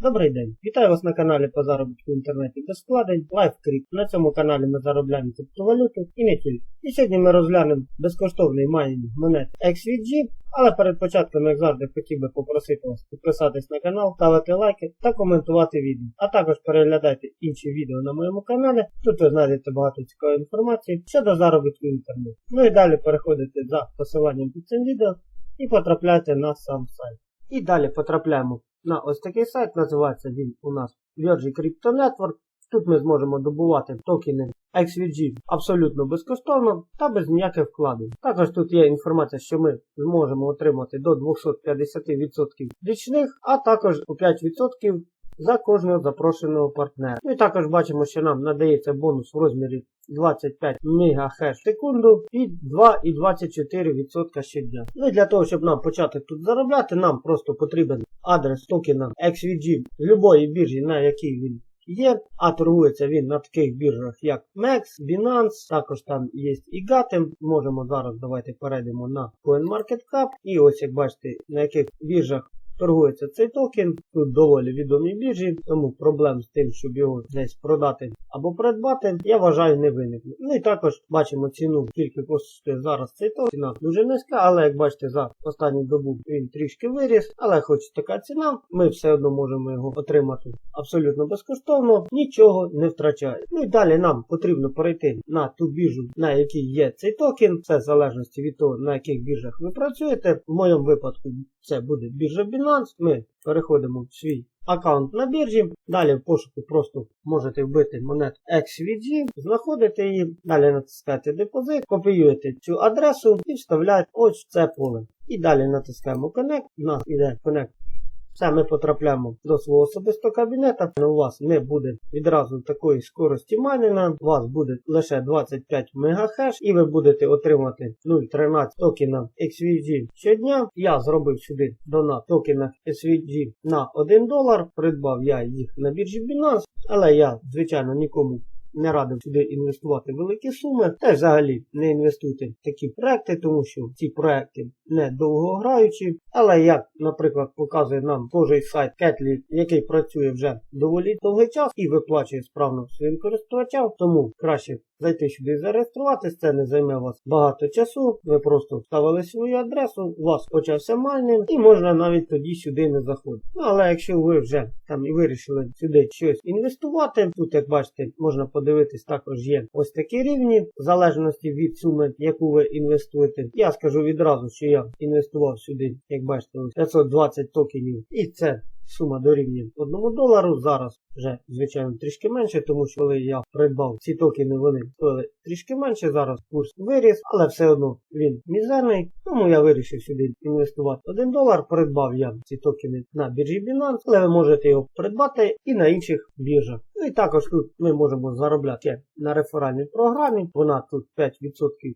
Добрий день! Вітаю вас на каналі по заробітку в інтернеті без вкладень LiveCrypt. На цьому каналі ми заробляємо криптовалюту і не тільки. І сьогодні ми розглянемо безкоштовний майнінг монет XVG, але перед початком, як завжди, хотів би попросити вас підписатись на канал, ставити лайки та коментувати відео. А також переглядайте інші відео на моєму каналі. Тут ви знайдете багато цікавої інформації щодо заробітку в інтернеті. Ну і далі переходите за посиланням під цим відео і потрапляйте на сам сайт. І далі потрапляємо на ось такий сайт. Називається він у нас Virgin Crypto Network. Тут ми зможемо добувати токени XVG абсолютно безкоштовно та без ніяких вкладень. Також тут є інформація, що ми зможемо отримати до 250% річних, а також по 5% за кожного запрошеного партнера. Ну і також бачимо, що нам надається бонус в розмірі 25 МГц в секунду і 2,24% щодня. Ну і для того, щоб нам почати тут заробляти, нам просто потрібен адрес токена XVG любої біржі, на якій він є, а торгується він на таких біржах, як MEX, Binance, також там є і Gatem. Можемо зараз давайте перейдемо на CoinMarketCap. І ось як бачите, на яких біржах торгується цей токен. Тут доволі відомі біржі, тому проблем з тим, щоб його десь продати або придбати, я вважаю, не виникне. Ну і також бачимо ціну, скільки коштує зараз цей токен. Ціна дуже низька, але як бачите, за останню добу він трішки виріс. Але хоч така ціна, ми все одно можемо його отримати абсолютно безкоштовно, нічого не втрачає. Ну і далі нам потрібно перейти на ту біржу, на якій є цей токен. Це в залежності від того, на яких біржах ви працюєте. В моєму випадку це буде біржа Binance. Ми переходимо в свій аккаунт на біржі. Далі в пошуку просто можете вбити монету XVG, знаходите її, далі натискаєте депозит, копіюєте цю адресу і вставляєте ось це поле. І далі натискаємо Connect. У нас іде Connect. Все, ми потрапляємо до свого особистого кабінета. У вас не буде відразу такої скорості майнінга, у вас буде лише 25 МГц і ви будете отримати 0,13 токена XVG щодня. Я зробив сюди донат токенах XVG на 1 долар. Придбав я їх на біржі Binance, але я, звичайно, нікому не радив сюди інвестувати великі суми. Та взагалі не інвестуйте в такі проекти, тому що ці проекти не довгограючі. Але як, наприклад, показує нам кожний сайт Кетлі, який працює вже доволі довгий час і виплачує справно своїм користувачам, тому краще зайти сюди і зареєструватись, це не займе вас багато часу. Ви просто вставили свою адресу, у вас почався майнинг і можна навіть тоді сюди не заходити. Ну але якщо ви вже там і вирішили сюди щось інвестувати, тут, як бачите, можна подивитись, також є ось такі рівні, в залежності від суми, яку ви інвестуєте. Я скажу відразу, що я інвестував сюди, як бачите, 520 токенів. І це сума дорівнює 1 долару. Зараз вже, звичайно, трішки менше, тому що коли я придбав ці токени, вони стоїли трішки менше. Зараз курс виріс, але все одно він мізерний. Тому я вирішив сюди інвестувати 1 долар. Придбав я ці токени на біржі Binance, але ви можете його придбати і на інших біржах. Ну і також тут ми можемо заробляти на реферальній програмі. Вона тут 5%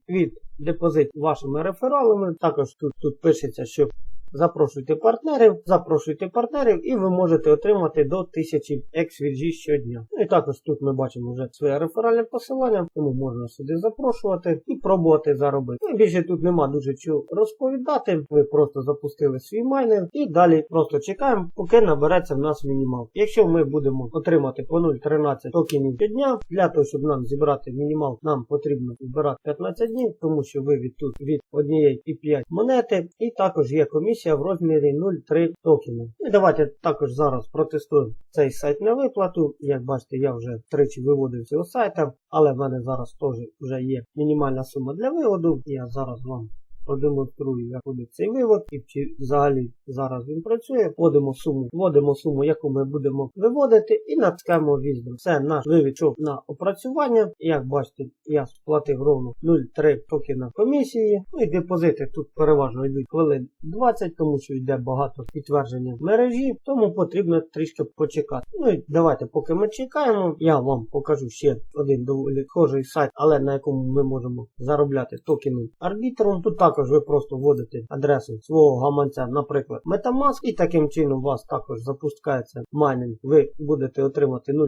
від депозит вашими рефералами. Також тут, тут пишеться, що Запрошуйте партнерів, запрошуйте партнерів і ви можете отримати до 1000 XVG щодня. Ну і також тут ми бачимо вже своє реферальне посилання, тому можна сюди запрошувати і пробувати заробити. Ну, більше тут нема дуже чого розповідати. Ви просто запустили свій майнер і далі просто чекаємо, поки набереться в нас мінімал. Якщо ми будемо отримати по 0,13 токенів щодня, для того, щоб нам зібрати мінімал, нам потрібно збирати 15 днів, тому що ви від тут від 1,5 монети, і також є комісія комісія в розмірі 0,3 токена. І давайте також зараз протестуємо цей сайт на виплату. Як бачите, я вже тричі виводив цього сайта, але в мене зараз теж вже є мінімальна сума для виводу. Я зараз вам продемонструю, як ходить цей вивод, і чи взагалі зараз він працює. Вводимо суму, вводимо суму, яку ми будемо виводити, і натискаємо візду. Це наш вивід на опрацювання. Як бачите, я сплатив ровно 0,3 токена комісії. Ну і депозити тут переважно йдуть хвилин 20, тому що йде багато підтвердження мережі, тому потрібно трішки почекати. Ну і давайте, поки ми чекаємо, я вам покажу ще один доволі схожий сайт, але на якому ми можемо заробляти токени арбітром. Тут також Також ви просто вводите адресу свого гаманця, наприклад, Metamask, і таким чином у вас також запускається майнинг. Ви будете отримати 0,15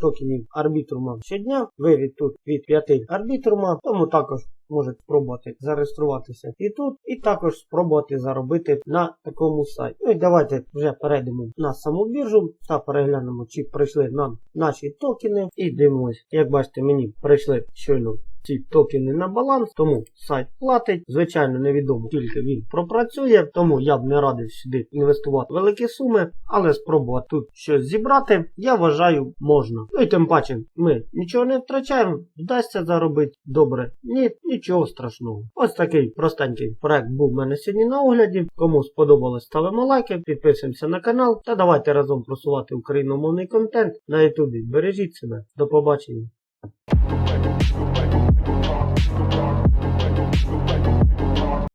токенів арбітрума щодня. Вивід тут від 5 арбітрума, тому також можете спробувати зареєструватися і тут, і також спробувати заробити на такому сайті. Ну і давайте вже перейдемо на саму біржу та переглянемо, чи прийшли нам наші токени. І дивимось, як бачите, мені прийшли щойно ці токени на баланс, тому сайт платить. Звичайно, невідомо скільки він пропрацює, тому я б не радив сюди інвестувати великі суми, але спробувати тут щось зібрати, я вважаю, можна. Ну і тим паче, ми нічого не втрачаємо, вдасться заробити добре. Ні, нічого страшного. Ось такий простенький проект був в мене сьогодні на огляді. Кому сподобалось, ставимо лайки, підписуємося на канал та давайте разом просувати україномовний контент на ютубі. Бережіть себе. До побачення.